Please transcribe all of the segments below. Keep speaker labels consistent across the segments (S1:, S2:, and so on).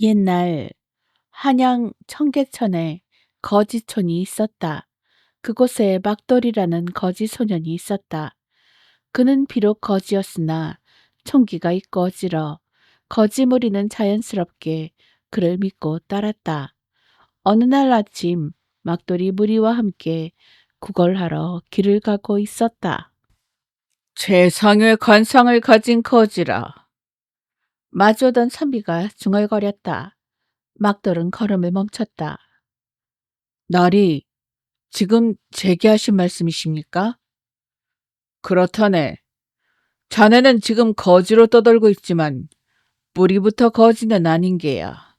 S1: 옛날 한양 청계천에 거지촌이 있었다. 그곳에 막돌이라는 거지 소년이 있었다. 그는 비록 거지였으나 총기가 있고 어지러 거지 무리는 자연스럽게 그를 믿고 따랐다. 어느 날 아침 막돌이 무리와 함께 구걸하러 길을 가고 있었다. 최상의 관상을 가진 거지라. 마주오던 선비가 중얼거렸다. 막돌은 걸음을 멈췄다. 나리, 지금 제기하신 말씀이십니까? 그렇다네. 자네는 지금 거지로 떠돌고 있지만 뿌리부터 거지는 아닌 게야.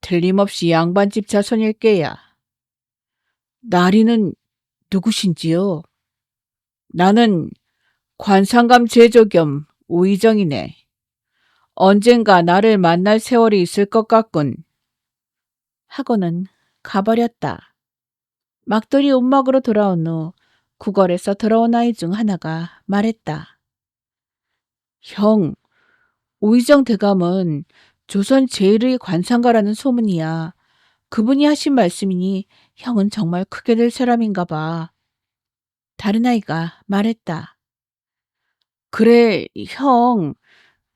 S1: 틀림없이 양반집 자손일 게야. 나리는 누구신지요? 나는 관상감 제조 겸 우의정이네. 언젠가 나를 만날 세월이 있을 것 같군. 하고는 가버렸다. 막돌이 움막으로 돌아온 후 구걸에서 들어온 아이 중 하나가 말했다. 형, 우의정 대감은 조선 제일의 관상가라는 소문이야. 그분이 하신 말씀이니 형은 정말 크게 될 사람인가 봐. 다른 아이가 말했다. 그래, 형.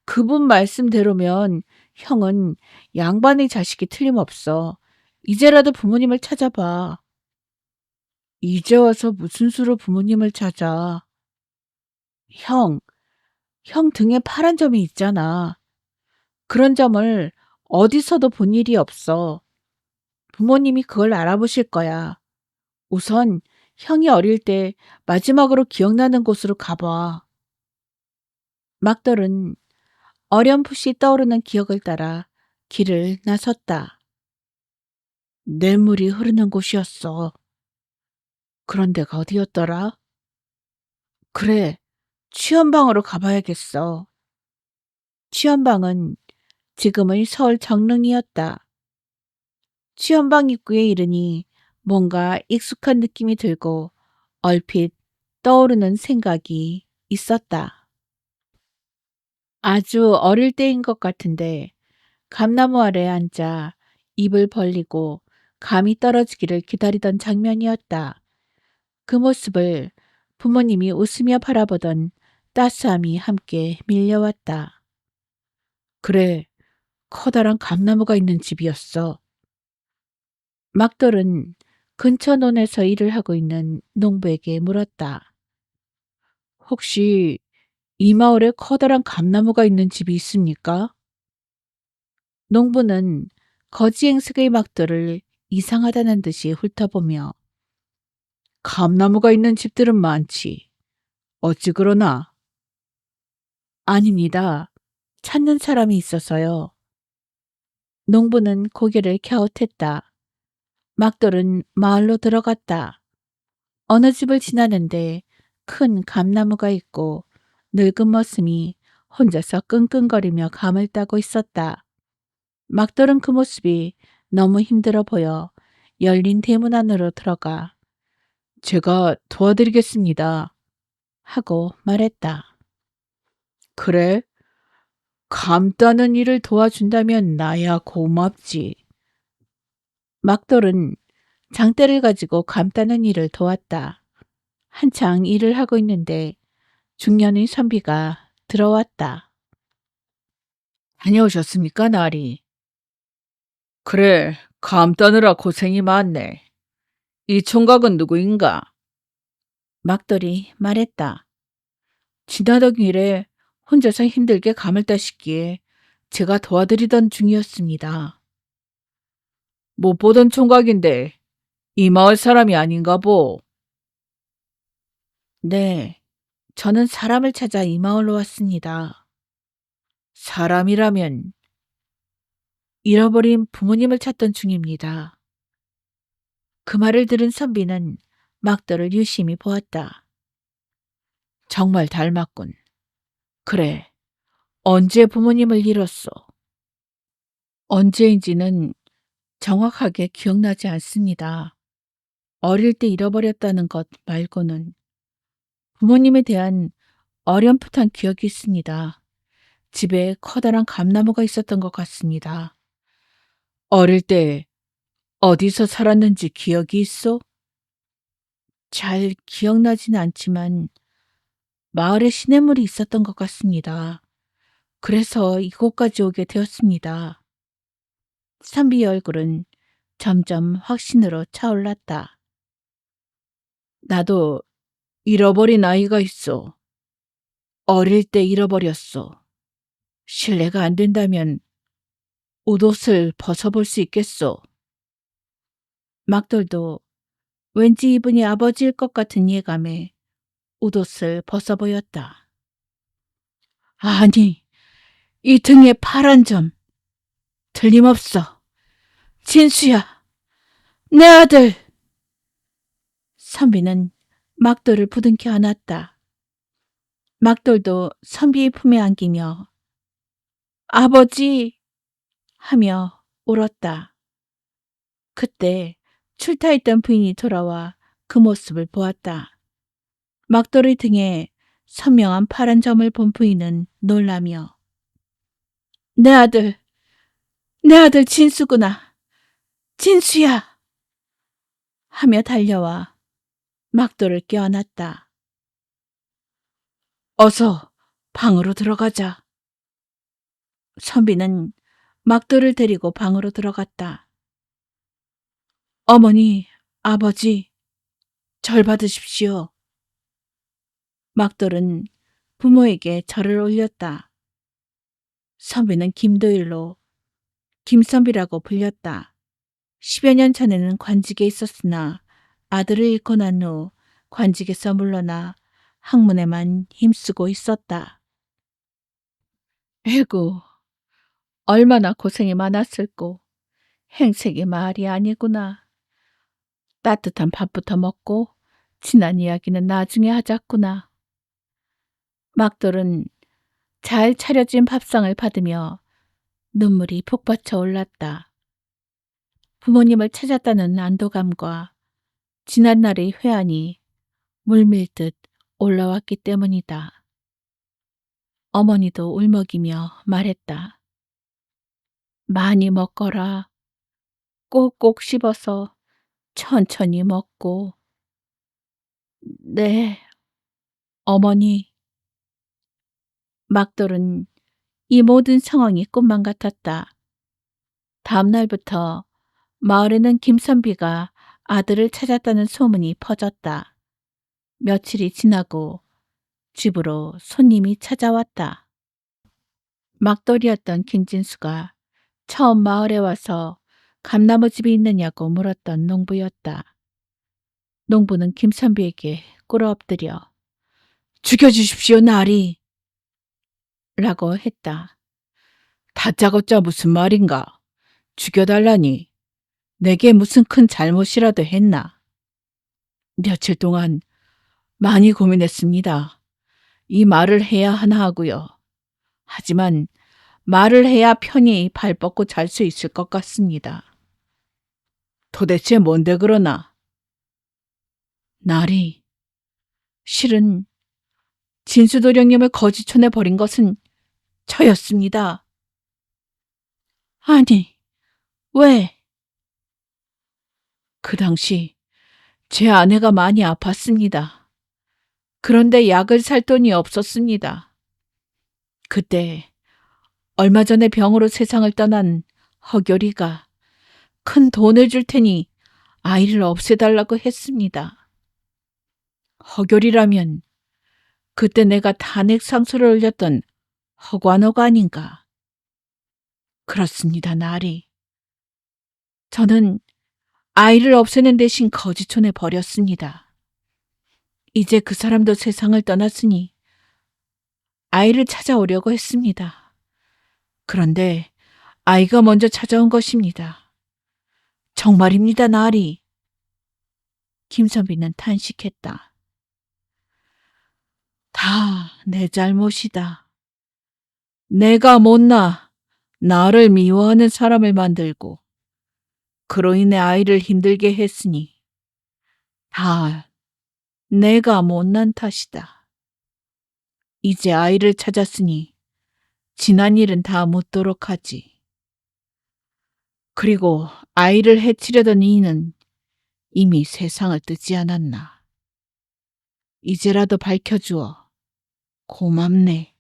S1: 그분 말씀대로면 형은 양반의 자식이 틀림없어. 이제라도 부모님을 찾아봐. 이제 와서 무슨 수로 부모님을 찾아? 형, 형 등에 파란 점이 있잖아. 그런 점을 어디서도 본 일이 없어. 부모님이 그걸 알아보실 거야. 우선 형이 어릴 때 마지막으로 기억나는 곳으로 가봐. 막돌은 어렴풋이 떠오르는 기억을 따라 길을 나섰다. 뇌물이 흐르는 곳이었어. 그런 데가 어디였더라? 그래, 취연방으로 가봐야겠어. 취연방은 지금의 서울 정릉이었다. 취연방 입구에 이르니 뭔가 익숙한 느낌이 들고 얼핏 떠오르는 생각이 있었다. 아주 어릴 때인 것 같은데 감나무 아래 앉아 입을 벌리고 감이 떨어지기를 기다리던 장면이었다. 그 모습을 부모님이 웃으며 바라보던 따스함이 함께 밀려왔다. 그래, 커다란 감나무가 있는 집이었어. 막돌은 근처 논에서 일을 하고 있는 농부에게 물었다. 혹시 이 마을에 커다란 감나무가 있는 집이 있습니까? 농부는 거지 행색의 막돌을 이상하다는 듯이 훑어보며 감나무가 있는 집들은 많지. 어찌 그러나? 아닙니다. 찾는 사람이 있어서요. 농부는 고개를 갸웃했다. 막돌은 마을로 들어갔다. 어느 집을 지나는데 큰 감나무가 있고 늙은 머슴이 혼자서 끙끙거리며 감을 따고 있었다. 막돌은 그 모습이 너무 힘들어 보여 열린 대문 안으로 들어가 제가 도와드리겠습니다. 하고 말했다. 그래? 감 따는 일을 도와준다면 나야 고맙지. 막돌은 장대를 가지고 감 따는 일을 도왔다. 한창 일을 하고 있는데 중년의 선비가 들어왔다. 다녀오셨습니까, 나리? 그래, 감 따느라 고생이 많네. 이 총각은 누구인가? 막돌이 말했다. 지나던 길에 혼자서 힘들게 감을 따시기에 제가 도와드리던 중이었습니다. 못 보던 총각인데 이 마을 사람이 아닌가 보. 네, 저는 사람을 찾아 이 마을로 왔습니다. 사람이라면 잃어버린 부모님을 찾던 중입니다. 그 말을 들은 선비는 막돌을 유심히 보았다. 정말 닮았군. 그래, 언제 부모님을 잃었어? 언제인지는 정확하게 기억나지 않습니다. 어릴 때 잃어버렸다는 것 말고는 부모님에 대한 어렴풋한 기억이 있습니다. 집에 커다란 감나무가 있었던 것 같습니다. 어릴 때 어디서 살았는지 기억이 있어? 잘 기억나진 않지만 마을에 시냇물이 있었던 것 같습니다. 그래서 이곳까지 오게 되었습니다. 선비의 얼굴은 점점 확신으로 차올랐다. 나도 잃어버린 아이가 있어. 어릴 때 잃어버렸어. 실례가 안 된다면 옷옷을 벗어볼 수 있겠소. 막돌도 왠지 이분이 아버지일 것 같은 예감에 옷옷을 벗어 보였다. 아니, 이 등에 파란 점. 틀림없어. 진수야. 내 아들. 선비는 막돌을 부둥켜 안았다. 막돌도 선비의 품에 안기며 아버지 하며 울었다. 그때 출타했던 부인이 돌아와 그 모습을 보았다. 막돌의 등에 선명한 파란 점을 본 부인은 놀라며 내 아들, 내 아들 진수구나. 진수야! 하며 달려와 막돌을 껴안았다. 어서 방으로 들어가자. 선비는 막돌을 데리고 방으로 들어갔다. 어머니, 아버지, 절 받으십시오. 막돌은 부모에게 절을 올렸다. 선비는 김도일로 김선비라고 불렸다. 10여 년 전에는 관직에 있었으나 아들을 잃고 난 후 관직에서 물러나 학문에만 힘쓰고 있었다. 에고, 얼마나 고생이 많았을꼬. 행색이 말이 아니구나. 따뜻한 밥부터 먹고 지난 이야기는 나중에 하자꾸나. 막돌은 잘 차려진 밥상을 받으며 눈물이 폭받쳐 올랐다. 부모님을 찾았다는 안도감과 지난날의 회한이 물밀듯 올라왔기 때문이다. 어머니도 울먹이며 말했다. 많이 먹거라. 꼭꼭 씹어서 천천히 먹고. 네, 어머니. 막돌은 이 모든 상황이 꿈만 같았다. 다음 날부터 마을에는 김선비가 아들을 찾았다는 소문이 퍼졌다. 며칠이 지나고 집으로 손님이 찾아왔다. 막돌이었던 김진수가 처음 마을에 와서 감나무 집이 있느냐고 물었던 농부였다. 농부는 김선비에게 꿇어 엎드려 죽여주십시오, 나리. 라고 했다. 다짜고짜 무슨 말인가? 죽여달라니. 내게 무슨 큰 잘못이라도 했나? 며칠 동안 많이 고민했습니다. 이 말을 해야 하나 하고요. 하지만 말을 해야 편히 발 뻗고 잘 수 있을 것 같습니다. 도대체 뭔데 그러나? 나리, 실은 진수도령님을 거지촌에 버린 것은 저였습니다. 아니, 왜? 그 당시 제 아내가 많이 아팠습니다. 그런데 약을 살 돈이 없었습니다. 그때 얼마 전에 병으로 세상을 떠난 허결이가 큰 돈을 줄 테니 아이를 없애달라고 했습니다. 허결이라면 그때 내가 탄핵 상소를 올렸던 허관호가 아닌가. 그렇습니다, 나리. 저는 아이를 없애는 대신 거지촌에 버렸습니다. 이제 그 사람도 세상을 떠났으니 아이를 찾아오려고 했습니다. 그런데 아이가 먼저 찾아온 것입니다. 정말입니다, 나리. 김선비는 탄식했다. 다 내 잘못이다. 내가 못나 나를 미워하는 사람을 만들고 그로 인해 아이를 힘들게 했으니 다 내가 못난 탓이다. 이제 아이를 찾았으니 지난 일은 다 묻도록 하지. 그리고 아이를 해치려던 이는 이미 세상을 뜨지 않았나. 이제라도 밝혀주어 고맙네.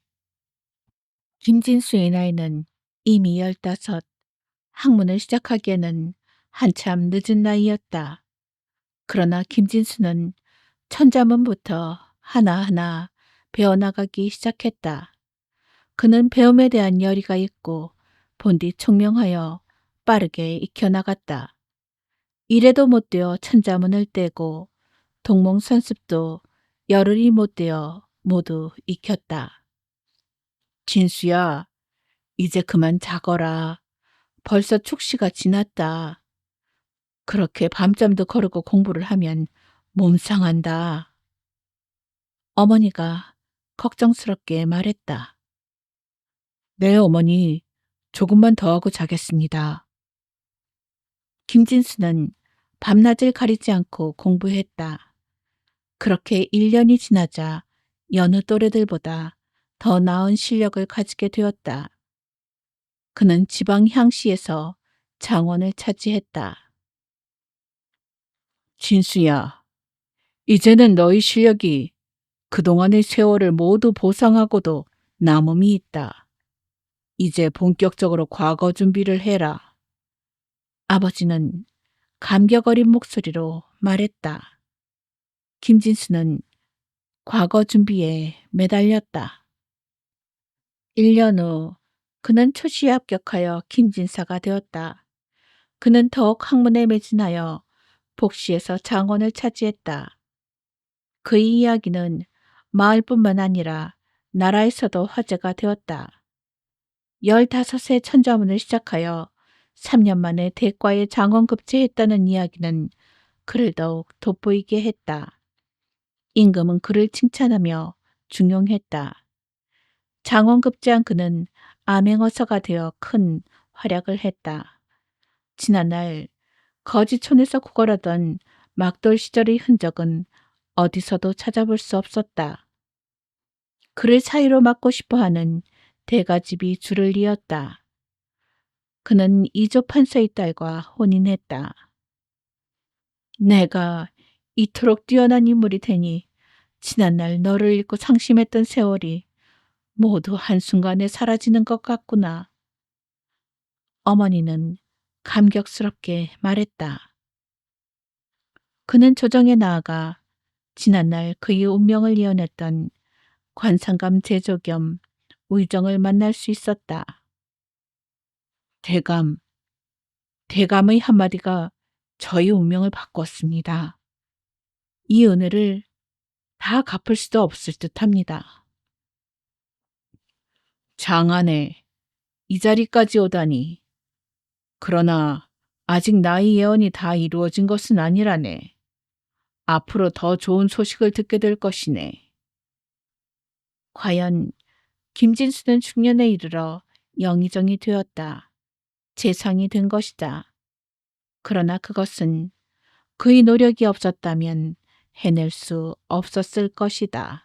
S1: 김진수의 나이는 이미 열다섯. 학문을 시작하기에는 한참 늦은 나이였다. 그러나 김진수는 천자문부터 하나하나 배워나가기 시작했다. 그는 배움에 대한 열의가 있고 본디 총명하여 빠르게 익혀나갔다. 이래도 못되어 천자문을 떼고 동몽선습도 열흘이 못되어 모두 익혔다. 진수야, 이제 그만 자거라. 벌써 축시가 지났다. 그렇게 밤잠도 거르고 공부를 하면 몸 상한다. 어머니가 걱정스럽게 말했다. 네, 어머니. 조금만 더 하고 자겠습니다. 김진수는 밤낮을 가리지 않고 공부했다. 그렇게 1년이 지나자 여느 또래들보다 더 나은 실력을 가지게 되었다. 그는 지방 향시에서 장원을 차지했다. 진수야, 이제는 너희 실력이 그동안의 세월을 모두 보상하고도 남음이 있다. 이제 본격적으로 과거 준비를 해라. 아버지는 감격 어린 목소리로 말했다. 김진수는 과거 준비에 매달렸다. 1년 후 그는 초시에 합격하여 김진사가 되었다. 그는 더욱 학문에 매진하여 복시에서 장원을 차지했다. 그의 이야기는 마을뿐만 아니라 나라에서도 화제가 되었다. 15세 천자문을 시작하여 3년 만에 대과에 장원 급제했다는 이야기는 그를 더욱 돋보이게 했다. 임금은 그를 칭찬하며 중용했다. 장원 급제한 그는 암행어사가 되어 큰 활약을 했다. 지난날 거지촌에서 구걸하던 막돌 시절의 흔적은 어디서도 찾아볼 수 없었다. 그를 사이로 막고 싶어하는 대가집이 줄을 이었다. 그는 이조 판서의 딸과 혼인했다. 내가 이토록 뛰어난 인물이 되니 지난날 너를 잃고 상심했던 세월이 모두 한순간에 사라지는 것 같구나. 어머니는 감격스럽게 말했다. 그는 조정에 나아가 지난날 그의 운명을 예언했던 관상감 제조 겸 의정을 만날 수 있었다. 대감, 대감의 한마디가 저희 운명을 바꿨습니다. 이 은혜를 다 갚을 수도 없을 듯 합니다. 장안에 이 자리까지 오다니. 그러나 아직 나의 예언이 다 이루어진 것은 아니라네. 앞으로 더 좋은 소식을 듣게 될 것이네. 과연 김진수는 중년에 이르러 영의정이 되었다. 재상이 된 것이다. 그러나 그것은 그의 노력이 없었다면 해낼 수 없었을 것이다.